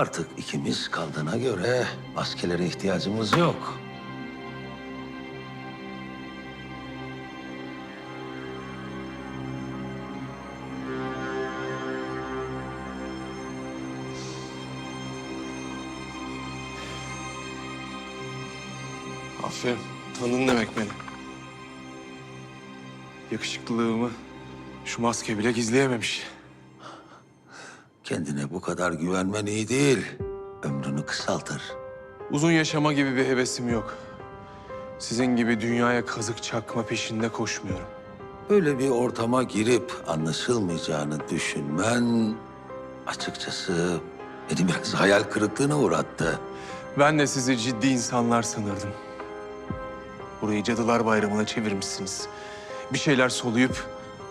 Artık ikimiz kaldığına göre maskelere ihtiyacımız yok. Aferin. Tanıdın demek beni. Yakışıklılığımı şu maske bile gizleyememiş. Kendine bu kadar güvenmen iyi değil. Ömrünü kısaltır. Uzun yaşama gibi bir hevesim yok. Sizin gibi dünyaya kazık çakma peşinde koşmuyorum. Böyle bir ortama girip anlaşılmayacağını düşünmen açıkçası beni biraz hayal kırıklığına uğrattı. Ben de sizi ciddi insanlar sanırdım. Burayı Cadılar Bayramı'na çevirmişsiniz. Bir şeyler soluyup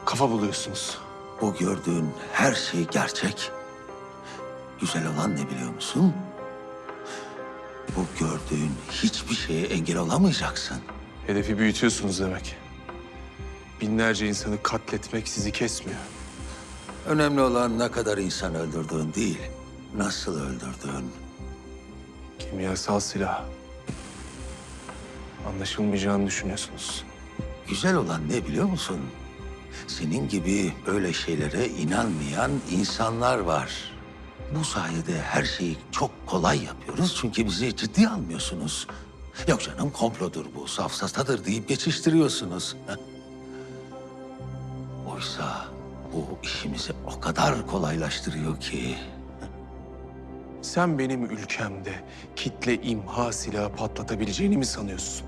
kafa buluyorsunuz. Bu gördüğün her şey gerçek. Güzel olan ne biliyor musun? Bu gördüğün hiçbir şeye engel olamayacaksın. Hedefi büyütüyorsunuz demek. Binlerce insanı katletmek sizi kesmiyor. Önemli olan ne kadar insan öldürdüğün değil, nasıl öldürdüğün. Kimyasal silah. Anlaşılmayacağını düşünüyorsunuz. Güzel olan ne biliyor musun? Senin gibi böyle şeylere inanmayan insanlar var. Bu sayede her şeyi çok kolay yapıyoruz çünkü bizi ciddiye almıyorsunuz. Yok canım komplodur bu, safsatadır deyip geçiştiriyorsunuz. Oysa bu işimizi o kadar kolaylaştırıyor ki. Sen benim ülkemde kitle imha silahı patlatabileceğini mi sanıyorsun?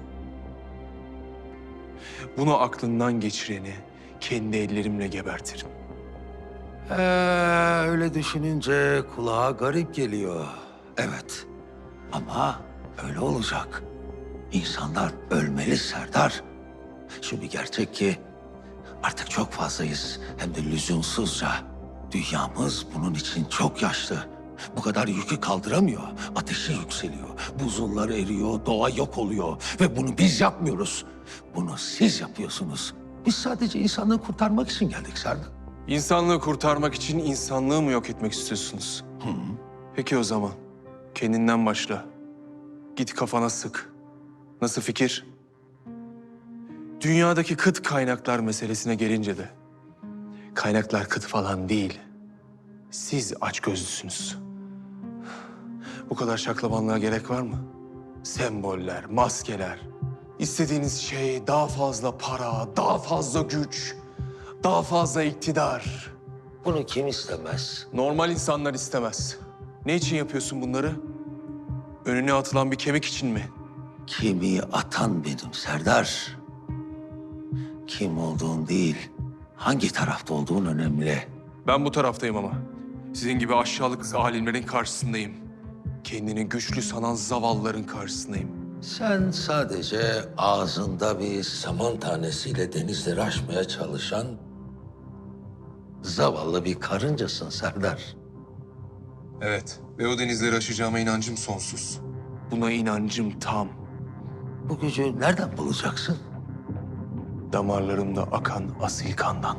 Bunu aklından geçireni kendi ellerimle gebertirim. Ee, öyle düşününce kulağa garip geliyor. Evet. Ama öyle olacak. İnsanlar ölmeli Serdar. Şu bir gerçek ki artık çok fazlayız. Hem de lüzumsuzca. Dünyamız bunun için çok yaşlı. Bu kadar yükü kaldıramıyor. Ateşi yükseliyor. Buzullar eriyor, doğa yok oluyor. Ve bunu biz yapmıyoruz. Bunu siz yapıyorsunuz. Biz sadece insanlığı kurtarmak için geldik Serdar. İnsanlığı kurtarmak için insanlığı mı yok etmek istiyorsunuz? Peki o zaman kendinden başla. Git kafana sık. Nasıl fikir? Dünyadaki kıt kaynaklar meselesine gelince de kaynaklar kıt falan değil. Siz açgözlüsünüz. Bu kadar şaklabanlığa gerek var mı? Semboller, maskeler. İstediğiniz şey daha fazla para, daha fazla güç, daha fazla iktidar. Bunu kim istemez? Normal insanlar istemez. Ne için yapıyorsun bunları? Önüne atılan bir kemik için mi? Kemiği atan benim Serdar. Kim olduğun değil, hangi tarafta olduğun önemli. Ben bu taraftayım ama. Sizin gibi aşağılık alimlerin karşısındayım. Kendini güçlü sanan zavallıların karşısındayım. Sen sadece ağzında bir saman tanesiyle denizleri aşmaya çalışan zavallı bir karıncasın Serdar. Evet ve o denizleri aşacağıma inancım sonsuz. Buna inancım tam. Bu gücü nereden bulacaksın? Damarlarımda akan asil kandan.